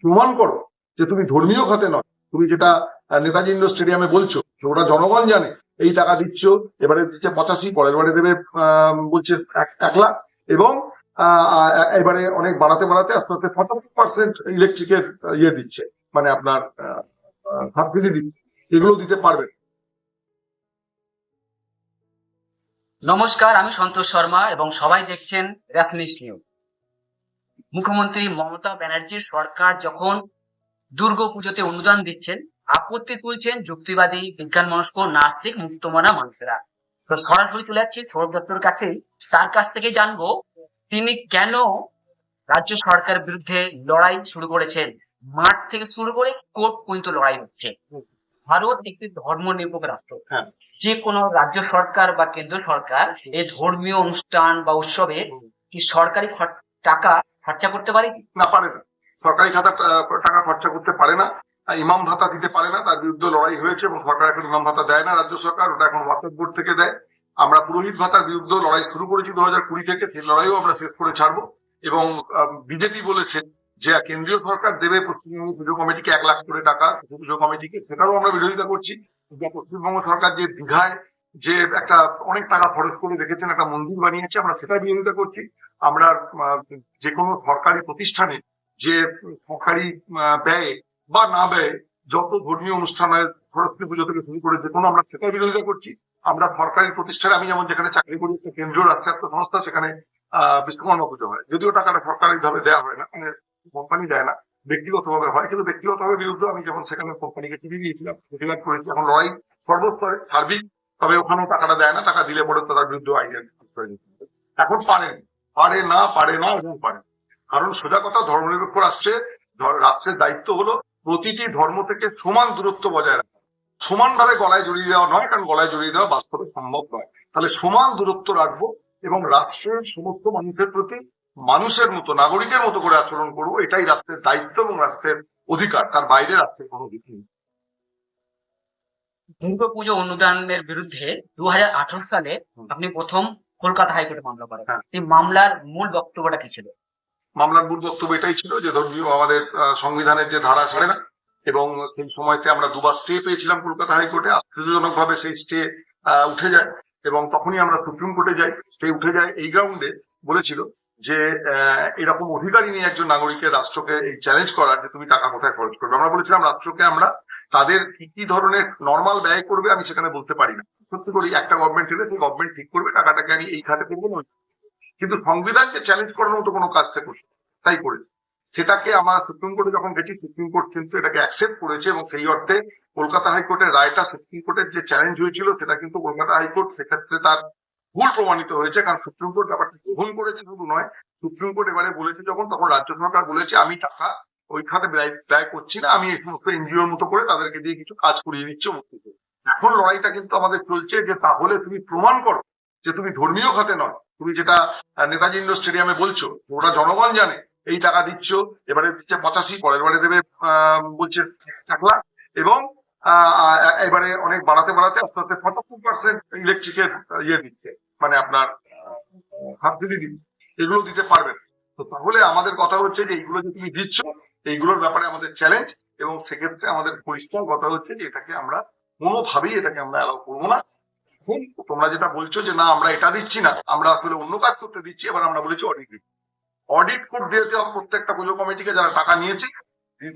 প্রমাণ করো যে তুমি ধর্মীয় খাতে নয়। তুমি যেটা নেতাজি ইন্ডোর স্টেডিয়ামে বলছো ওটা জনগণ জানে, এই টাকা দিচ্ছ, এবারে দিচ্ছে পঁচাশি, পরের বারে দেবে বলছে এক- লাখ, এবং এবারে অনেক বাড়াতে বাড়াতে আস্তে আস্তে পঁচাত্তর পার্সেন্ট ইলেকট্রিকের ইয়ে দিচ্ছে মানে আপনার সাবসিডি দিচ্ছে, এগুলো দিতে পারবে নমস্কার, আমি সন্তোষ শর্মা, এবং সবাই দেখছেন র্যাশনিস্ট নিউজ। মুখ্যমন্ত্রী মমতা ব্যানার্জির সরকার যখন দুর্গা পুজোতে অনুদান দিচ্ছেন আপত্তি তুলছেন যুক্তিবাদী বিজ্ঞান মনস্ক নাস্তিক মুক্তমনা মানুষেরা। তো সরাসরি চলে যাচ্ছি সৌরভ দত্তর কাছেই তার কাছ থেকে জানব তিনি কেন রাজ্য সরকারের বিরুদ্ধে লড়াই শুরু করেছেন? মাঠ থেকে শুরু করে কোর্ট পর্যন্ত লড়াই হচ্ছে। ভারত একটি ধর্ম নিরপেক্ষ রাষ্ট্র। হ্যাঁ। যে কোনো রাজ্য সরকার বা কেন্দ্র সরকার এই ধর্মীয় অনুষ্ঠান বা উৎসবে কি সরকারি টাকা খরচা করতে পারে কি? না, পারে না। সরকারি খাতা টাকা খরচা করতে পারে না। ইমাম ভাতা দিতে পারে না, তার বিরুদ্ধে লড়াই হয়েছে এবং সরকার এখন ইমাম ভাতা দেয় না, রাজ্য সরকার। ওটা এখন ওয়াকফ বোর্ড থেকে দেয়। আমরা পুরোহিত ভাতার বিরুদ্ধে লড়াই শুরু করেছি দু হাজার কুড়ি থেকে। সেই লড়াইও আমরা শেষ করে ছাড়বো। এবং বিজেপি বলেছে যে, কেন্দ্রীয় সরকার দেবে পশ্চিমবঙ্গ পুজো কমিটিকে এক লাখ করে টাকা, পুজো কমিটিকে। সেটারও আমরা বিরোধিতা করছি। পশ্চিমবঙ্গ সরকার যে দীঘায় যে একটা অনেক টাকা খরচ করে রেখেছেন, একটা মন্দির বানিয়েছে, আমরা সেটার বিরোধিতা করছি। আমরা যে কোনো সরকারি প্রতিষ্ঠানে যে সরকারি ব্যয় বা না ব্যয় যত ধর্মীয় অনুষ্ঠান হয়, সরস্বতী পুজো থেকে শুরু করে যে কোনো আমরা সেটার বিরোধিতা করছি। আমরা সরকারি প্রতিষ্ঠানে, আমি যেমন যেখানে চাকরি করি কেন্দ্রীয় রাষ্ট্রায়ত্ত সংস্থা, সেখানে আহ বিশ্বকর্মা পুজো হয়। যদিও টাকাটা সরকারি ভাবে দেওয়া হয় না মানে কোম্পানি দেয় না ব্যক্তিগতভাবে হয়, কিন্তু ব্যক্তিগতভাবে বিরুদ্ধে আমি যখন সেখানে কোম্পানিকে চিঠি দিয়েছিলাম প্রতিবাদ করেছি, এখন লড়াই সর্বস্তরে সার্বিক, তবে ওখানেও টাকাটা দেয় না, টাকা দিলে পরে তার বিরুদ্ধে হবে। এখন পারেন পারে না পারে না এবং পারে কারণ সোজা কথা, ধর্মনিরপেক্ষ রাষ্ট্রে রাষ্ট্রের দায়িত্ব হলো প্রতিটি ধর্ম থেকে সমান দূরত্ব বজায় রাখা। সমানভাবে গলায় জড়িয়ে দেওয়া নয়, কারণ গলায় জড়িয়ে দেওয়া বাস্তবে সম্ভব নয়। তাহলে সমান দূরত্ব রাখব এবং রাষ্ট্রের সমস্ত মানুষের প্রতি মানুষের মতো নাগরিকের মতো করে আচরণ করব এটাই রাষ্ট্রের দায়িত্ব এবং রাষ্ট্রের অধিকার তার বাইরে রাষ্ট্রের কোনো দিক নেই। দুর্গা পুজো অনুদানের বিরুদ্ধে দু সালে আপনি প্রথম কলকাতা হাইকোর্টে মামলা করেন। হ্যাঁ। এই মামলার মূল বক্তব্যটা কি ছিল? মামলার মূল বক্তব্য এটাই ছিল যে ধর্মীয় আমাদের সংবিধানের যে ধারা ছাড়ে না এবং সেই সময়তে আমরা দুবার স্টে পেয়েছিলাম কলকাতা হাইকোর্টে আশ্চর্যজনক ভাবে সেই স্টে উঠে যায় এবং তখনই আমরা সুপ্রিম কোর্টে যাই স্টে উঠে যায় এই গ্রাউন্ডে বলেছিল যে এরকম অধিকারই নিয়ে একজন নাগরিকের রাষ্ট্রকে এই চ্যালেঞ্জ করার যে তুমি টাকা কোথায় খরচ করবে, আমরা বলেছিলাম রাষ্ট্রকে আমরা তাদের কি কি ধরনের নর্মাল ব্যয় করবে আমি সেখানে বলতে পারি না সত্যি করি একটা গভর্নমেন্ট এলে সেই গভর্নমেন্ট ঠিক করবে, টাকাটাকে আমি এই খাতে করব না। কিন্তু সংবিধানকে চ্যালেঞ্জ করার মতো কোনো কাজ সে করছে, তাই করেছে সেটাকে আমরা সুপ্রিম কোর্টে যখন গেছি, সুপ্রিম কোর্ট কিন্তু এটাকে অ্যাকসেপ্ট করেছে এবং সেই অর্থে কলকাতা হাইকোর্টের রায়টা সুপ্রিম কোর্টের যে চ্যালেঞ্জ হয়েছিল, সেটা কিন্তু কলকাতা হাইকোর্ট সেক্ষেত্রে তার ভুল প্রমাণিত হয়েছে, কারণ সুপ্রিম কোর্ট ব্যাপারটা গ্রহণ করেছে, শুধু নয়, সুপ্রিম কোর্ট এবারে বলেছে যখন, তখন রাজ্য সরকার বলেছে, আমি টাকা ওই খাতে ব্যয় করছি না, আমি এই সমস্ত এনজিওর মতো করে তাদেরকে দিয়ে কিছু কাজ করিয়ে নিচ্ছি কিছু। এখন লড়াইটা কিন্তু আমাদের চলছে যে তাহলে তুমি প্রমাণ করো যে তুমি ধর্মীয় খাতে নয় তুমি যেটা নেতাজি ইন্ডোর স্টেডিয়ামে বলছো ওটা জনগণ জানে, এই টাকা দিচ্ছ, এবারে দিচ্ছে পঁচাশি, পরের বারে দেবে বলছে এক লাখ এবং এবারে অনেক বাড়াতে বাড়াতে আস্তে আস্তে পঁচাত্তর পার্সেন্ট ইলেকট্রিকের ইয়ে দিচ্ছে মানে আপনার সাবসিডি দিচ্ছে। এগুলো দিতে পারবেন। তো তাহলে আমাদের কথা হচ্ছে যে এইগুলো যে তুমি দিচ্ছ, এইগুলোর ব্যাপারে আমাদের চ্যালেঞ্জ এবং সেক্ষেত্রে আমাদের পরিষ্কার কথা হচ্ছে যে এটাকে আমরা কোনোভাবেই এটাকে আমরা অ্যালাউ করব না। তোমরা যেটা বলছো যে না, আমরা এটা দিচ্ছি না, আমরা আসলে অন্য কাজ করতে দিচ্ছি, এবার আমরা বলেছি অডিট অডিট কোড হবে প্রত্যেকটা পুজো কমিটিকে যারা টাকা নিয়েছি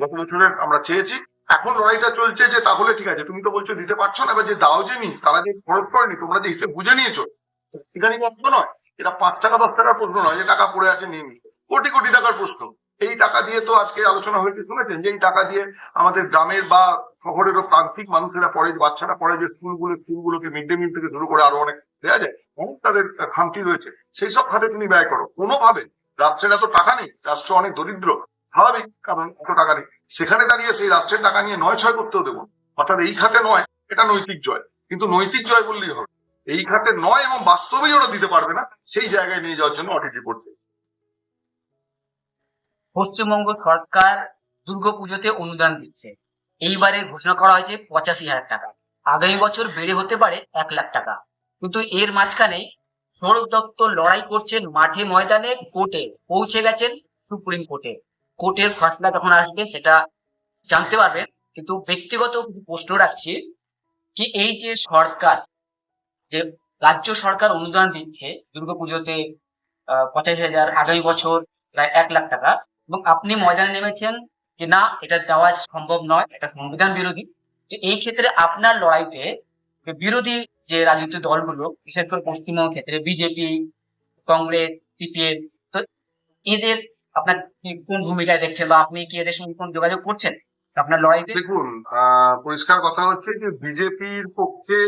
গত বছরের আমরা চেয়েছি এখন লড়াইটা চলছে যে তাহলে ঠিক আছে, তুমি তো বলছো দিতে পারছ না, এবার যে দাও যে নি তারা যে খরচ করেনি, তোমরা যে হিসেব বুঝে নিয়েছো সেখানে প্রশ্ন নয়, এটা পাঁচ টাকা, দশ টাকার প্রশ্ন নয়, যে টাকা পড়ে আছে নিয়ে কোটি কোটি টাকার প্রশ্ন। এই টাকা দিয়ে তো আজকে আলোচনা হয়েছে, শুনেছেন যে এই টাকা দিয়ে আমাদের গ্রামের বা শহরেরও প্রান্তিক মানুষেরা পড়ে বাচ্চারা পড়ে যে স্কুলগুলো, স্কুলগুলোকে মিড ডে মিল থেকে শুরু করে আরও অনেক দেওয়া যায়, অনেক তাদের খামতি রয়েছে, সেই সব খাতে তুমি ব্যয় করো কোনোভাবে রাষ্ট্রের এত টাকা নেই, রাষ্ট্র অনেক দরিদ্র, স্বাভাবিক, কারণ এত টাকা নেই। সেখানে দাঁড়িয়ে সেই রাষ্ট্রের টাকা নিয়ে নয় ছয় করতেও দেবো অর্থাৎ এই খাতে নয়, এটা নৈতিক জয়। কিন্তু নৈতিক জয় বললেই হবে। এই খাতে নয় এবং বাস্তবেই ওরা দিতে পারবে না, সেই জায়গায় নিয়ে যাওয়ার জন্য অডিট রিপোর্ট। পশ্চিমবঙ্গ সরকার দুর্গাপুজোতে অনুদান দিচ্ছে। এইবারে ঘোষণা করা হয়েছে পঁচাশি হাজার টাকা। আগামী বছর বেড়ে হতে পারে এক লাখ টাকা। কিন্তু এর মাঝখানে সৌরভ দত্ত লড়াই করছেন মাঠে ময়দানে কোর্টে। পৌঁছে গেছেন সুপ্রিম কোর্টে। কোর্টের ফয়সলা যখন আসবে, সেটা জানতে পারবেন কিন্তু ব্যক্তিগত কিছু প্রশ্ন রাখছি কি এই যে সরকার, যে রাজ্য সরকার অনুদান দিচ্ছে দুর্গাপুজোতে পঁচাশি হাজার, আগামী বছর প্রায় এক লাখ টাকা, এবং আপনি ময়দানে নেমেছেন যে না, এটা দেওয়া সম্ভব নয়, এটা সংবিধান বিরোধী। তো এই ক্ষেত্রে আপনার লড়াইতে বিরোধী যে রাজনৈতিক দলগুলো, বিশেষ করে পশ্চিমবঙ্গ ক্ষেত্রে বিজেপি, কংগ্রেস, সিপিএম, তো এদের আপনার কোন ভূমিকায় দেখছেন বা আপনি কি এদের সঙ্গে কোন যোগাযোগ করছেন? আপনার লড়াইতে? দেখুন পরিষ্কার কথা হচ্ছে যে বিজেপির পক্ষে